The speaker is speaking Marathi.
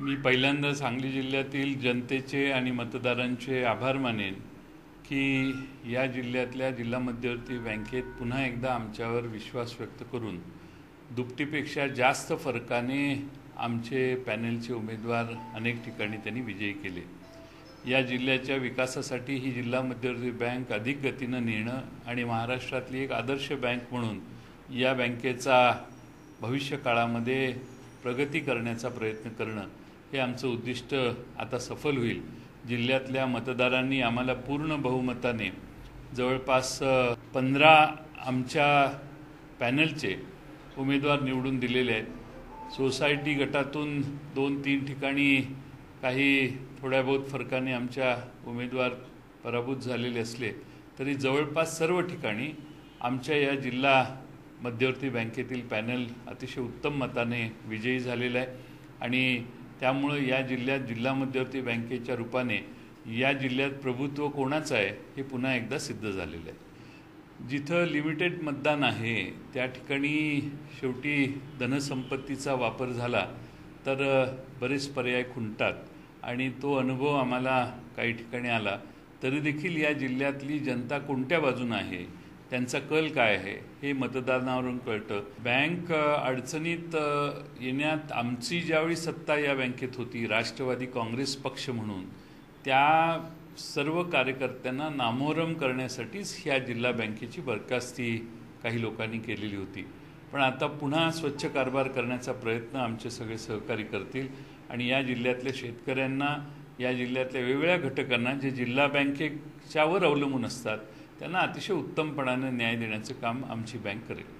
मी पहिल्यांदा सांगली जिल्ह्यातील जनतेचे आणि मतदारांचे आभार मानेन की या जिल्ह्यातल्या जिल्हा मध्यवर्ती बँकेत पुन्हा एकदा आमच्यावर विश्वास व्यक्त करून दुपटीपेक्षा जास्त फरकाने आमचे पॅनेलचे उमेदवार अनेक ठिकाणी त्यांनी विजयी केले. या जिल्ह्याच्या विकासासाठी ही जिल्हा मध्यवर्ती बँक अधिक गतीनं नेणं आणि महाराष्ट्रातली एक आदर्श बँक म्हणून या बँकेचा भविष्य काळामध्ये प्रगती करण्याचा प्रयत्न करणं हे आमचं उद्दिष्ट आता सफल होईल. जिल्ह्यातल्या मतदारांनी आम्हाला पूर्ण बहुमताने जवळपास पंधरा आमच्या पॅनलचे उमेदवार निवडून दिलेले आहेत. सोसायटी गटातून दोन तीन ठिकाणी काही थोड्या बहुत फरकाने आमच्या उमेदवार पराभूत झालेले असले तरी जवळपास सर्व ठिकाणी आमच्या या जिल्हा मध्यवर्ती बँकेतील पॅनल अतिशय उत्तम मताने विजयी झालेला आहे. आणि त्यामुळं या जिल्ह्यात जिल्हा मध्यवर्ती बँकेच्या रूपाने या जिल्ह्यात प्रभुत्व कोणाचं आहे हे पुन्हा एकदा सिद्ध झालेलं आहे. जिथं लिमिटेड मतदान आहे त्या ठिकाणी शेवटी धनसंपत्तीचा वापर झाला तर बरेच पर्याय खुंटतात आणि तो अनुभव आम्हाला काही ठिकाणी आला. तरी देखील या जिल्ह्यातली जनता कोणत्या बाजूनं आहे? त्यांचा कल काय आहे हे मतदानावरून कळतं. बँक अडचणीत येण्यात आमची ज्यावेळी सत्ता या बँकेत होती राष्ट्रवादी काँग्रेस पक्ष म्हणून त्या सर्व कार्यकर्त्यांना नामोरम करण्यासाठीच ह्या जिल्हा बँकेची बरखास्ती काही लोकांनी केलेली होती. पण आता पुन्हा स्वच्छ कारभार करण्याचा प्रयत्न आमचे सगळे सहकारी करतील आणि या जिल्ह्यातल्या शेतकऱ्यांना या जिल्ह्यातल्या वेगवेगळ्या घटकांना जे जिल्हा बँकेच्यावर अवलंबून असतात त्यांना अतिशय उत्तमपणानं न्याय देण्याचं काम आमची बँक करेल.